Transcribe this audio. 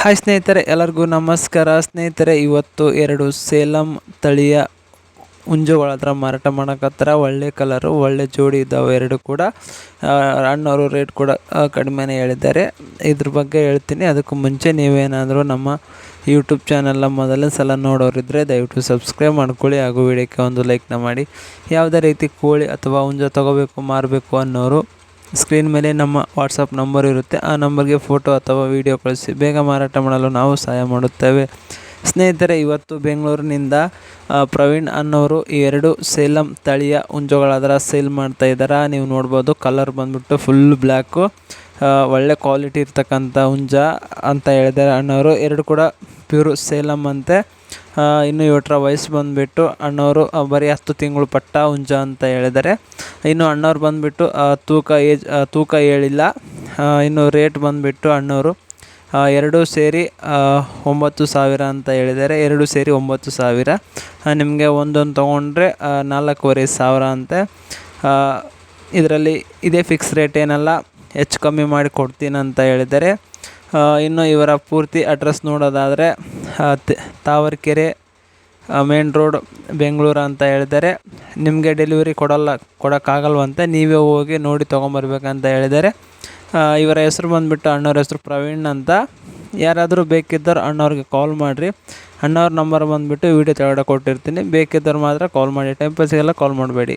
Hi ಸ್ನೇಹಿತರೆ, ಎಲ್ಲರಿಗೂ ನಮಸ್ಕಾರ. ಸ್ನೇಹಿತರೆ, ಇವತ್ತು ಎರಡು ಸೇಲಂ ತಳಿಯ ಹುಂಜುಗಳ ಹತ್ರ ಮಾರಾಟ ಮಾಡೋಕ್ಕತ್ತರ ಒಳ್ಳೆ ಕಲರು ಒಳ್ಳೆ ಜೋಡಿ ಇದ್ದಾವೆ ಎರಡು ಕೂಡ. ಅಣ್ಣವರು ರೇಟ್ ಕೂಡ ಕಡಿಮೆನೇ ಹೇಳಿದ್ದಾರೆ. ಇದ್ರ ಬಗ್ಗೆ ಹೇಳ್ತೀನಿ. ಅದಕ್ಕೂ ಮುಂಚೆ ನೀವೇನಾದರೂ ನಮ್ಮ ಯೂಟ್ಯೂಬ್ ಚಾನಲ್ನ ಮೊದಲನೇ ಸಲ ನೋಡೋರಿದ್ದರೆ ದಯವಿಟ್ಟು ಸಬ್ಸ್ಕ್ರೈಬ್ ಮಾಡ್ಕೊಳ್ಳಿ. ಹಾಗೂ ವಿಡಿಯೋಕ್ಕೆ ಒಂದು ಲೈಕ್ನ ಮಾಡಿ. ಯಾವುದೇ ರೀತಿ ಕೋಳಿ ಅಥವಾ ಹುಂಜ ತೊಗೋಬೇಕು, ಮಾರಬೇಕು ಅನ್ನೋರು ಸ್ಕ್ರೀನ್ ಮೇಲೆ ನಮ್ಮ ವಾಟ್ಸಪ್ ನಂಬರ್ ಇರುತ್ತೆ. ಆ ನಂಬರ್ಗೆ ಫೋಟೋ ಅಥವಾ ವಿಡಿಯೋ ಕಳಿಸಿ. ಬೇಗ ಮಾರಾಟ ಮಾಡಲು ನಾವು ಸಹಾಯ ಮಾಡುತ್ತೇವೆ. ಸ್ನೇಹಿತರೆ, ಇವತ್ತು ಬೆಂಗಳೂರಿನಿಂದ ಪ್ರವೀಣ್ ಅನ್ನೋರು ಈ ಎರಡು ಸೇಲಂ ತಳಿಯ ಹುಂಜಗಳಾದ್ರೆ ಸೇಲ್ ಮಾಡ್ತಾ ಇದ್ದಾರೆ ನೀವು ನೋಡ್ಬೋದು, ಕಲರ್ ಬಂದ್ಬಿಟ್ಟು ಫುಲ್ ಬ್ಲ್ಯಾಕು. ಒಳ್ಳೆ ಕ್ವಾಲಿಟಿ ಇರ್ತಕ್ಕಂಥ ಹುಂಜ ಅಂತ ಹೇಳಿದ್ದಾರೆ ಅಣ್ಣವರು ಎರಡು ಕೂಡ ಪ್ಯೂರ್ ಸೇಲಮ್ ಅಂತೆ. ಇನ್ನು ಇವಟ್ರ ವಯಸ್ಸು ಬಂದುಬಿಟ್ಟು ಅಣ್ಣವರು ಬರೀ ಹತ್ತು ತಿಂಗಳು ಪಟ್ಟ ಹುಂಜ ಅಂತ ಹೇಳಿದ್ದಾರೆ ಇನ್ನು ಅಣ್ಣವ್ರು ಬಂದುಬಿಟ್ಟು ತೂಕ ಏಜ್ ತೂಕ ಹೇಳಿಲ್ಲ ಇನ್ನು ರೇಟ್ ಬಂದುಬಿಟ್ಟು ಅಣ್ಣವರು ಎರಡೂ ಸೇರಿ ಒಂಬತ್ತು ಸಾವಿರ ಅಂತ ಹೇಳಿದ್ದಾರೆ ಎರಡು ಸೇರಿ ಒಂಬತ್ತು ಸಾವಿರ. ನಿಮಗೆ ಒಂದೊಂದು ತೊಗೊಂಡ್ರೆ ನಾಲ್ಕೂವರೆ ಸಾವಿರ ಅಂತೆ. ಇದರಲ್ಲಿ ಇದೇ ಫಿಕ್ಸ್ ರೇಟ್ ಏನಲ್ಲ, ಹೆಚ್ಚು ಕಮ್ಮಿ ಮಾಡಿ ಕೊಡ್ತೀನಿ ಅಂತ ಹೇಳಿದ್ದಾರೆ ಇನ್ನು ಇವರ ಪೂರ್ತಿ ಅಡ್ರೆಸ್ ನೋಡೋದಾದರೆ ತಾವರ್ಕೆರೆ ಮೇನ್ ರೋಡ್ ಬೆಂಗಳೂರು ಅಂತ ಹೇಳಿದ್ದಾರೆ. ನಿಮಗೆ ಡೆಲಿವರಿ ಕೊಡಲ್ಲ, ಕೊಡೋಕ್ಕಾಗಲ್ವಂತೆ ನೀವೇ ಹೋಗಿ ನೋಡಿ ತೊಗೊಂಬರ್ಬೇಕಂತ ಹೇಳಿದ್ದಾರೆ. ಇವರ ಹೆಸರು ಬಂದುಬಿಟ್ಟು ಅಣ್ಣವ್ರ ಹೆಸರು ಪ್ರವೀಣ್ ಅಂತ. ಯಾರಾದರೂ ಬೇಕಿದ್ದರು ಅಣ್ಣವ್ರಿಗೆ ಕಾಲ್ ಮಾಡಿರಿ. ಅಣ್ಣವ್ರ ನಂಬರ್ ಬಂದುಬಿಟ್ಟು ವೀಡಿಯೋ ತೆಳಗಡೆ ಕೊಟ್ಟಿರ್ತೀನಿ ಬೇಕಿದ್ದರು ಮಾತ್ರ ಕಾಲ್ ಮಾಡಿ. ಟೈಮ್ ಪಾಸಿಗೆಲ್ಲ ಕಾಲ್ ಮಾಡಬೇಡಿ.